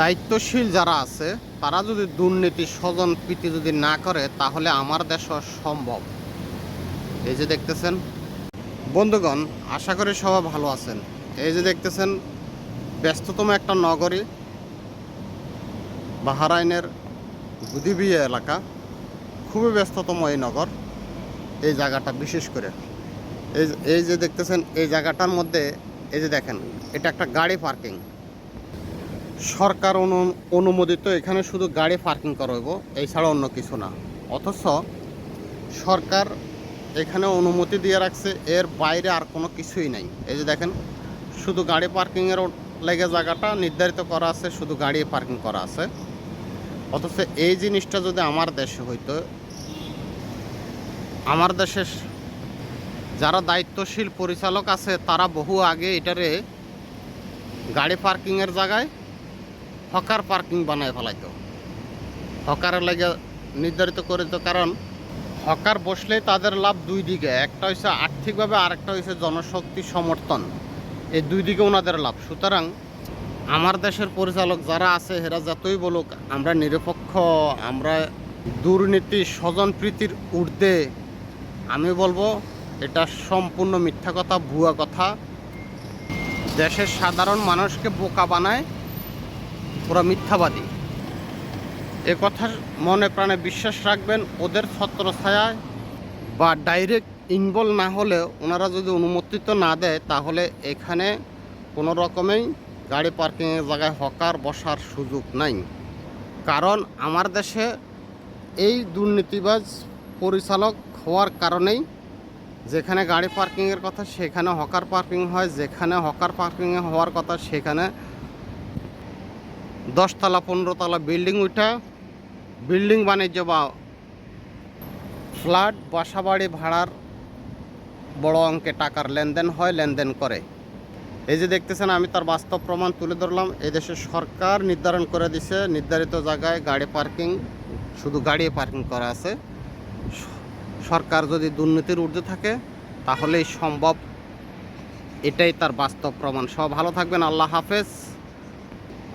দায়িত্বশীল যারা আছে, তারা যদি দুর্নীতি স্বজন প্রীতি যদি না করে, তাহলে আমার দেশ সম্ভব এই যে দেখতেছেন, বন্ধুগণ, আশা করি সবাই ভালো আছেন। এই যে দেখতেছেন, ব্যস্ততম একটা নগরী, বাহারাইনের গুদিবিয়া এলাকা। খুবই ব্যস্ততম এই নগর, এই জায়গাটা বিশেষ করে। এই এই যে দেখতেছেন, এই জায়গাটার মধ্যে, এই যে দেখেন, এটা একটা গাড়ি পার্কিং। সরকার অনু, অনুমোদিত, এখানে শুধু গাড়ি পার্কিং করা হইব এছাড়া অন্য কিছু না। অথচ সরকার এখানে অনুমতি দিয়ে রাখছে, এর বাইরে আর কোনো কিছুই নাই। এই যে দেখেন, শুধু গাড়ি পার্কিংয়ের লেগে জায়গাটা নির্ধারিত করা আছে, শুধু গাড়ি পার্কিং করা আছে। অথচ এই জিনিসটা যদি আমার দেশে হইতো, আমার দেশের যারা দায়িত্বশীল পরিচালক আছে, তারা বহু আগে এটারে গাড়ি পার্কিংয়ের জায়গায় হকার পার্কিং বানায় ফেলাইতো। হকারের লাগে নির্ধারিত করে দিত, কারণ হকার বসলেই তাদের লাভ দুই দিকে, একটা হচ্ছে আর্থিকভাবে, আরেকটা হচ্ছে জনশক্তি সমর্থন। এই দুই দিকে ওনাদের লাভ। সুতরাং আমার দেশের পরিচালক যারা আছে, এরা যতই বলুক, আমরা নিরপেক্ষ, আমরা দুর্নীতি স্বজন প্রীতির ঊর্ধ্বে, আমি বলব এটা সম্পূর্ণ মিথ্যা কথা, ভুয়া কথা। দেশের সাধারণ মানুষকে বোকা বানায় ওরা মিথ্যাবাদী। এ কথার মনে প্রাণে বিশ্বাস রাখবেন, ওদের ছত্রছায়ায় বা ডাইরেক্ট ইনভলভ না হলে ওনারা যদি অনুমোদিত না দেয়, তাহলে এখানে কোনো রকমেই গাড়ি পার্কিংয়ের জায়গায় হকার বসার সুযোগ নাই। কারণ আমার দেশে এই দুর্নীতিবাজ পরিচালক হওয়ার কারণেই যেখানে গাড়ি পার্কিংয়ের কথা, সেখানে হকার পার্কিং হয়, যেখানে হকার পার্কিং হওয়ার কথা, সেখানে দশতলা পনেরো তলা বিল্ডিং উঠা বিল্ডিং বাণিজ্য বা ফ্ল্যাট, বাসাবাড়ি ভাড়ার বড় অঙ্কে টাকার লেনদেন হয়, লেনদেন করে। এই যে দেখতেছেন, আমি তার বাস্তব প্রমাণ তুলে ধরলাম। এই দেশের সরকার নির্ধারণ করে দিছে, নির্ধারিত জায়গায় গাড়ি পার্কিং, শুধু গাড়ি পার্কিং করা আছে। সরকার যদি দুর্নীতির ঊর্ধ্বে থাকে, তাহলেই সম্ভব। এটাই তার বাস্তব প্রমাণ। সব ভালো থাকবেন। আল্লাহ হাফেজ।